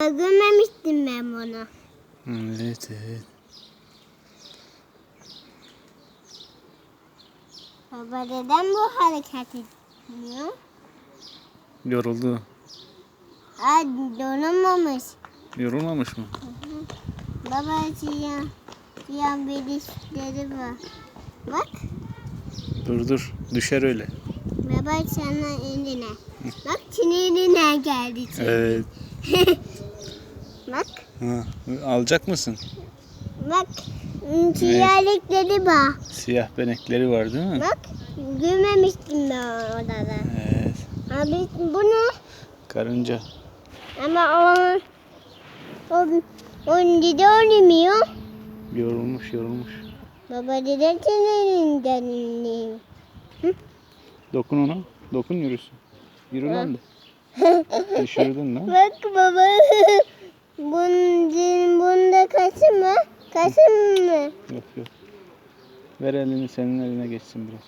Görmemiştim ben bunu. Evet evet. Baba neden bu hareket etmiyor? Yoruldu. Aa, donamamış. Yorulmamış mı? Baba siyah, siyah bir dişleri var. Bak, Dur dur. Düşer öyle. baba sana eline. Bak eline geldi. Evet. Bak, Ha, alacak mısın? bak. Siyahlıkları var. Siyah benekleri var değil mi? Bak, görmemiştim ben orada. Evet. Abi bu ne? Karınca. Ama o, o, o dede oynamıyor. Yorulmuş yorulmuş. Baba dede senin elinden. Dokun ona. Dokun yürüsün. Yürü lan de. Düşürdün lan. Bak baba. Bunun, bunda kasım mı? Kasım mı? Yok yok. Ver elini senin eline geçsin biraz.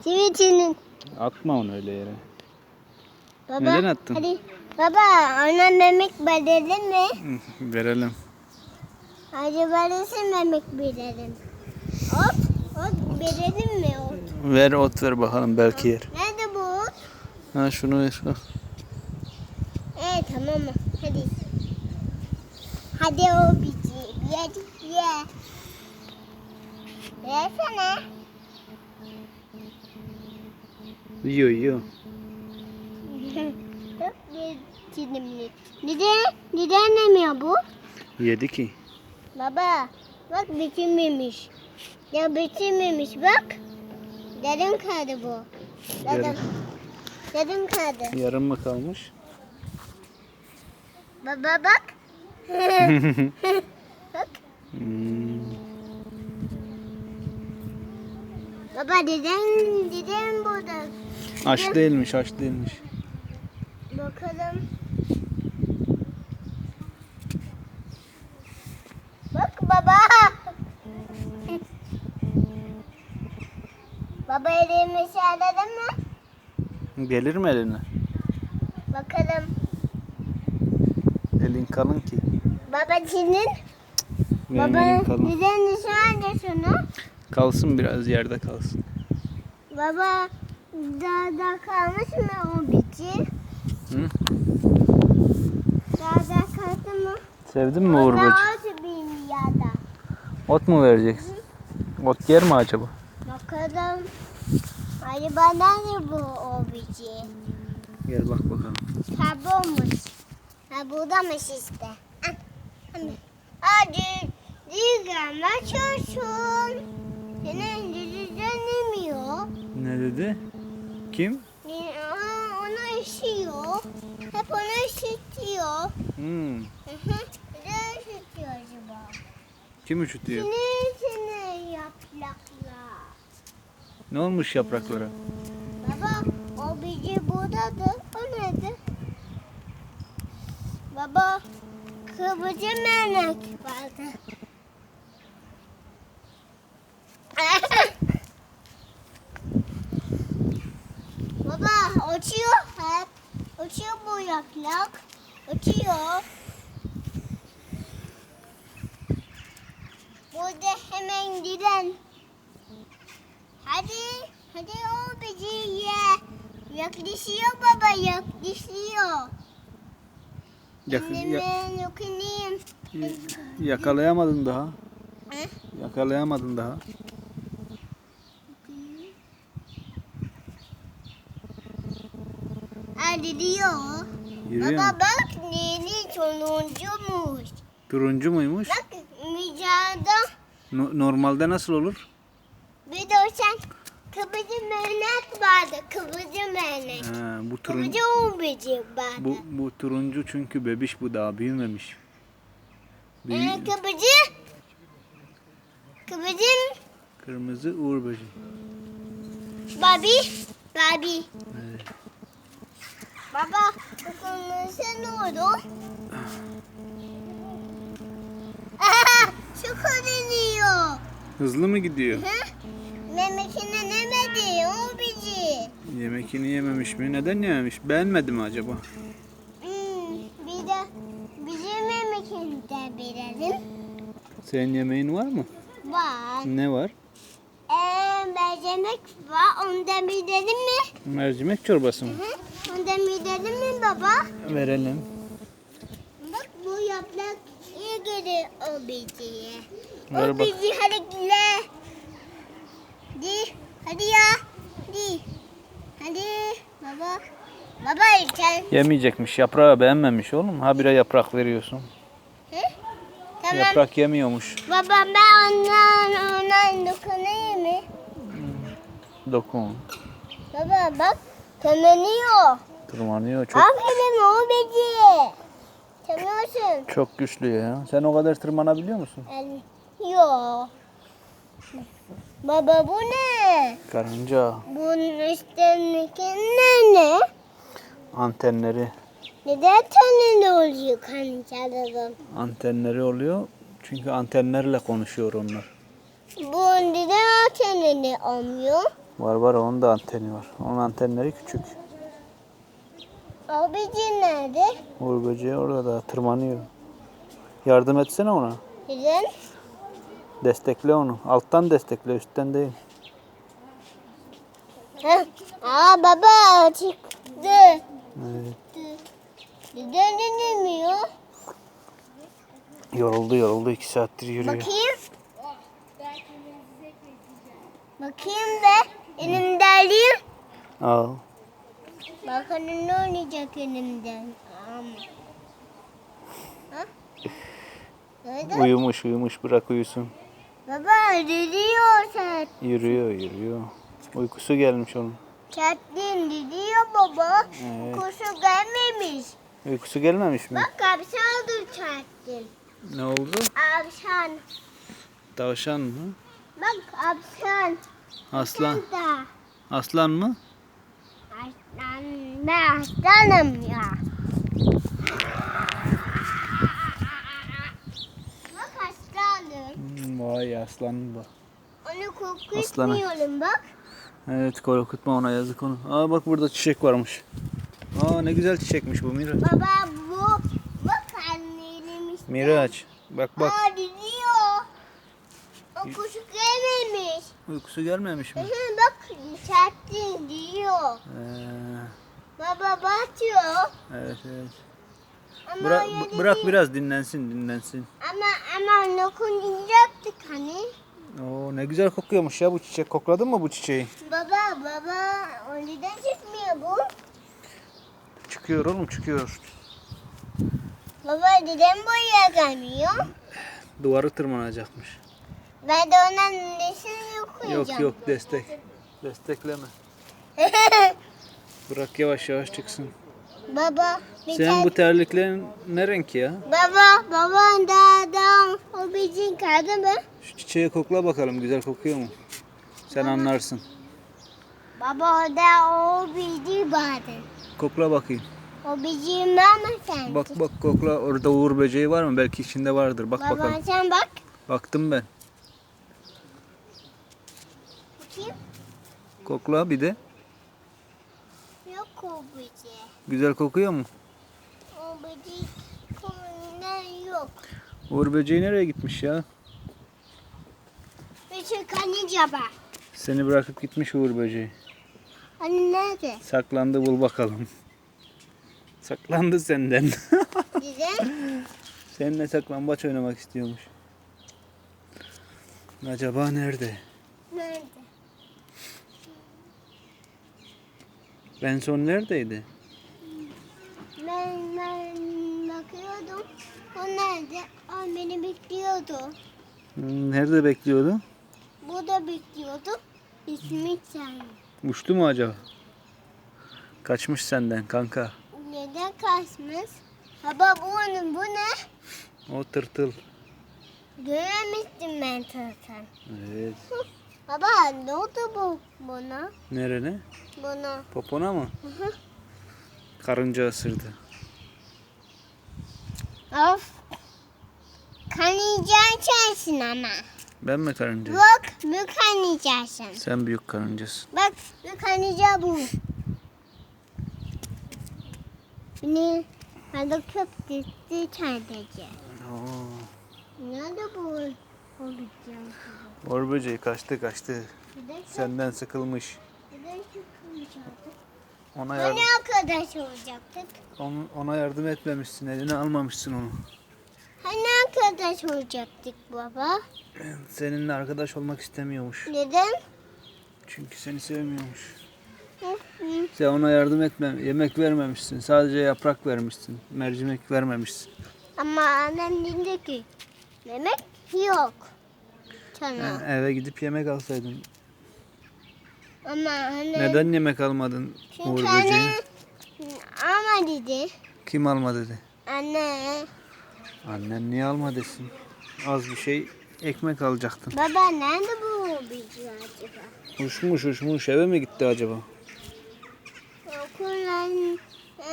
Simitinin. Atma onu öyle yere. Baba. Neden attın? Hadi. Baba ona memek verelim mi? Verelim. Hadi verirsin memek verelim. Ot. Ot verelim mi ot? Ver ot ver bakalım belki yer. Ot? Ha şunu ver. şunu. Evet tamam mı? Hadi. Hadi o bici. Ye. Ye. Versene. Yiyor yiyor. Neden? Neden yemiyor bu? Yedi ki. Baba bak bitirmemiş. Ya bitirmemiş bak. Dedim kaldı bu. Dedim. Yarım. Kaldı. Yarım mı kalmış? Baba bak. bak. Hmm. Baba dedem dedem burada. Aç değilmiş aç değilmiş. Bakalım. Bak baba. baba elimi sağladın mı? Gelir mi eline? Bakalım. Elin kalın ki. Baba senin. Benim baba kalın. neden nişan şunu? Kalsın biraz yerde kalsın. Baba dağda kalmış mı o bici? Hı? Dağda kaldı mı? Sevdin mi Uğur böceği? Dağda yada. Ot mu vereceksin? Ot yer mi acaba? Bakalım. Acaba nerede bu o bici? Gel bak bakalım. Kaybolmuş. Ha buradaymış işte. Hadi. Hadi. Dilgama çocuğum. Senin diziden yemiyor. Ne dedi? Kim? Aa, Onu işiyor. Hep onu işitiyor. Hmm. Hı hı. Ne işitiyor acaba? Kim üşütüyor? Seni seni yapraklar. Ne olmuş yapraklara? Baba o bici buradadır. O nedir? Baba kıvırcık melek vardı. Baba uçuyor hep. Uçuyor bu yaprak. Uçuyor. Burada hemen giden. Hadi. Hadi o bizi ye. Yaklaşıyor baba yaklaşıyor. Yak- Anneme ya- dokunayım. yakalayamadın daha. Hı? Yakalayamadın daha. Hadi diyor. Yürüyor Baba bak neni sonuncumuş. Turuncu muymuş? Bak mücadele No- normalde nasıl olur? Bir de sen kıvırcık melek vardı. Kıvırcık melek. Ha, bu o bici vardı. Bu, bu turuncu çünkü bebiş bu daha büyümemiş. Büyü- Ee, kıvırcık. Kıvırcık. Kırmızı uğur böceği. Babi. Babi. Evet. Baba dokunursa ne olur? Aha, çok iniyor. Hızlı mı gidiyor? Hı? Memekine nemedi o. Yemekini yememiş mi? Neden yememiş? Beğenmedi mi acaba? Hmm, bir de de bilelim. Senin yemeğin var mı? Var. Ne var? Ee, mercimek var. Onu da bilelim mi? Mercimek çorbası mı? Hı? Onu da bilelim mi baba? Verelim. Bak bu yaprak iyi gelir o biciye. Ver O bak. bici hadi. Hadi ya. Di. Hadi. Baba. Baba sen. Yemeyecekmiş. Yaprağı beğenmemiş oğlum. Habire yaprak veriyorsun. Hı? Tamam. Yaprak yemiyormuş. Baba ben ondan ondan dokunayım mı? Dokun. Baba bak tanınıyor. Tırmanıyor. Çok Aferin o beci. Tanıyorsun. çok güçlü ya. Sen o kadar tırmanabiliyor musun? El- Yo. Baba bu ne? Karınca. Bunun üstündeki ne ne? Antenleri. Neden tanrı oluyor kancalarım? Antenleri oluyor. Çünkü antenlerle konuşuyor onlar. Bunun neden tanrı olmuyor? Var var onun da anteni var. Onun antenleri küçük. O bici nerede? Uğur böceği orada da tırmanıyor. Yardım etsene ona. Neden? Destekle onu. Alttan destekle, üstten değil. Heh. Aa baba çıktı. Evet. Neden dinlemiyor? Yoruldu yoruldu. iki saattir yürüyor. Bakayım. Bakayım da elimde alayım. Al. Bakalım ne oynayacak elimden. Am. Ha? Nerede? Uyumuş uyumuş bırak uyusun. Baba diyor sen. Yürüyor yürüyor. Uykusu gelmiş onun. Çatlin diyor baba. Evet. Kuşu gelmemiş. Uykusu gelmemiş mi? Bak kapşan oldu çatlin. Ne oldu? Apşan. Tavşan mı? Bak apşan. Aslan. Da. Aslan mı? Aslan. Ben aslanım ya. Bak aslanım. Hmm, Vay aslan bu. Onu Aslanı. kokutmuyorum bak. Evet korkutma ona yazık onu. Aa bak burada çiçek varmış. Aa ne güzel çiçekmiş bu Miraç. Baba bu. Bak annelim işte. Miraç bak bak. Aa diyor. O kuşu gelmemiş. Uykusu gelmemiş mi? Hı, bak çattın diyor. Ee, Baba batıyor. evet evet. Ama Bırak, öyle bırak değil. biraz dinlensin dinlensin. Ama ama dokunacaktık hani. Oo ne güzel kokuyormuş ya bu çiçek. Kokladın mı bu çiçeği? Baba baba önceden çıkmıyor bu. Çıkıyor oğlum çıkıyor. Baba neden buraya gelmiyor? Duvarı tırmanacakmış. Ben de ona nesini okuyacağım. Yok yok destek. Destekleme. Bırak yavaş yavaş çıksın. Baba bir Senin bu terliklerin ne renk ya? Baba baba da da o bizim kaldı mı? Şu çiçeği kokla bakalım güzel kokuyor mu? Sen anlarsın. Baba o da o bizim vardı. Kokla bakayım. O bizim ama sen. Bak bak kokla orada uğur böceği var mı? Belki içinde vardır. Bak Baba bakalım. sen bak. Baktım ben. Bakayım. Kokla bir de. Bici. Güzel kokuyor mu? O bici konuda yok. Uğur böceği nereye gitmiş ya? Bici kanıca bak. Seni bırakıp gitmiş Uğur böceği. Hani nerede? Saklandı bul bakalım. Saklandı senden. Neden? Seninle saklambaç oynamak istiyormuş. Acaba? Nerede? Ben son neredeydi? Ben, ben bakıyordum. O nerede? O beni bekliyordu. Hmm, Nerede bekliyordu? Bu da bekliyordu. İsmi sen. Uçtu mu acaba? Kaçmış senden kanka. Neden kaçmış? Baba bu onun bu ne? O tırtıl. Göremedim ben zaten. Evet. Baba ne oldu bu buna? Nerene? Buna. Popona mı? Hı hı. Karınca ısırdı. Of. Kanıcan sensin ama. Ben mi karınca? Bak bu kanıcasın. Sen büyük karıncasın. Bak bu kanıca bu. Ne? Balık gitti sadece. Oo. Nerede bu olacağım? Mor böceği kaçtı kaçtı. Senden sıkılmış. artık. Ona yardım, Hani arkadaş olacaktık? on- ona yardım etmemişsin. Eline almamışsın onu. Hani arkadaş olacaktık baba? Seninle arkadaş olmak istemiyormuş. Neden? Çünkü seni sevmiyormuş. Hı hı. Sen ona yardım etme, yemek vermemişsin. Sadece yaprak vermişsin. Mercimek vermemişsin. Ama annem dedi ki yemek yok sana. Ha, eve gidip yemek alsaydın. Ama anne Neden yemek almadın Uğur çünkü böceği? anne ama dedi. Kim alma dedi. Anne Annen niye alma desin. Az bir şey ekmek alacaktın. baba nerede bu bilgi acaba? Uçmuş uçmuş eve mi gitti acaba? Okulların e,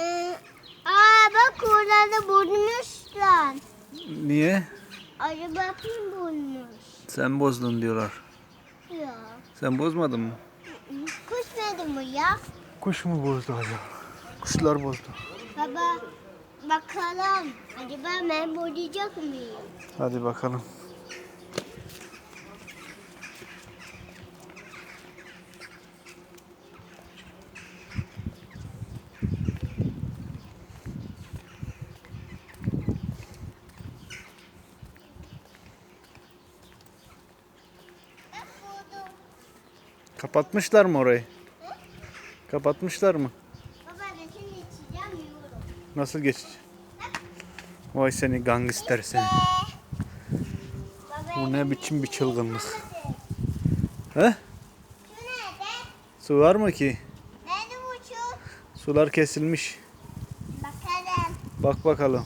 aa bak oralarda bulmuşlar. Niye? Acaba kim bulmuş? Sen bozdun diyorlar. Yok. Sen bozmadın mı? Kuş nerede bu ya? Kuş mu bozdu acaba? Kuşlar bozdu. Baba bakalım. Acaba ben bulacak mıyım? Hadi bakalım. Kapatmışlar mı orayı? Kapatmışlar mı? Baba resim içeceğim yiyorum. Nasıl geçecek? Vay seni gangster seni. Baba Bu ne biçim bir çılgınlık. He? Su var mı ki? Nerede bu? Sular kesilmiş. Bakalım. Bak bakalım.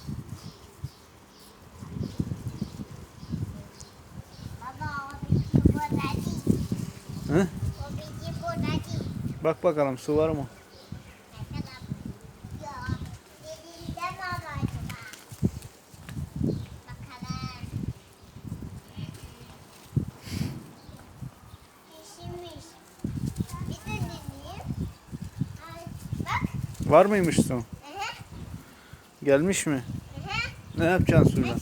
Baba o bici burada değil. He? O bici burada değil. Bak bakalım su var mı? Var mıymış su? Gelmiş mi? Ne yapacaksın suyla?